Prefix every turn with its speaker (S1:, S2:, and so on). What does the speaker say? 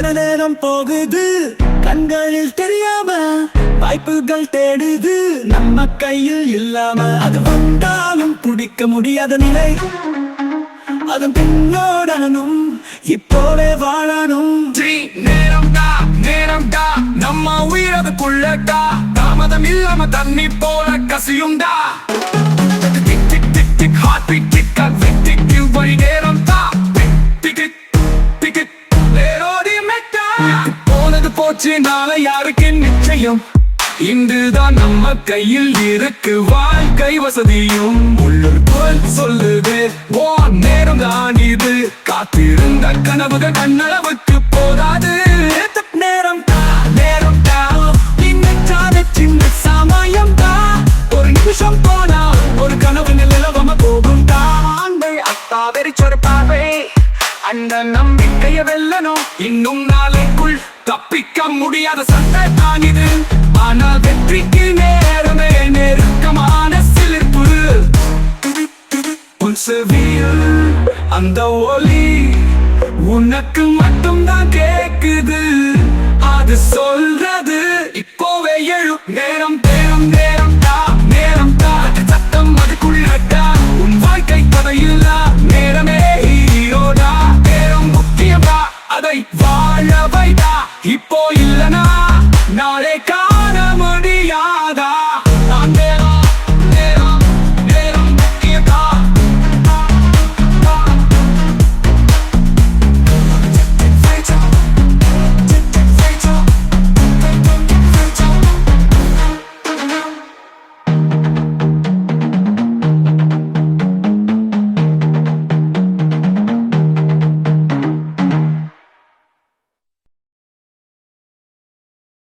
S1: என நேரம் போகுது கண்களில் தெரியாம வாய்ப்புகள் தேடுது நம்ம கையில் இல்லாம அது வந்தாலும் பிடிக்க முடியாத நிலை அதன் பின்னோடனும் இப்போவே வாழணும்
S2: நேரம் டா நேரம் டா நம்ம உயிர் அதுக்குள்ள டா தாமதம் இல்லாம தண்ணி போல கசியும் டா tick tick tick tick heartbeat tick போச்சு நாளை யாருக்கு நிச்சயம்? இன்றுதான் நம்ம கையில் இருக்கு வாழ்க்கை வசதியும். உள்ளூர் போல் சொல்லுது ஓ நேரம் தான் இது. காத்திருந்த கனவுகள் கண்ணளவுக்கு போதாது.
S1: நேரம் நேரம் சின்ன சமயம் தான் ஒரு நிமிஷம் போனா ஒரு கனவு நிலவம போகும் தான்
S2: ஆண்மை அத்தா அந்த நம்பிக்கைய வெல்லணும். இன்னும் நாளைக்குள் தப்பிக்க முடியாத சண்டை தான் இது. ஆனால் வெற்றிக்கு நேரமே நெருக்கமான சிலிர்ப்பு. உன் செவியில் அந்த ஒலி உனக்கு மட்டும்தான் கேக்குது. அது சொல்றது இப்போவே எழு நேரம் நேரம் நேரம்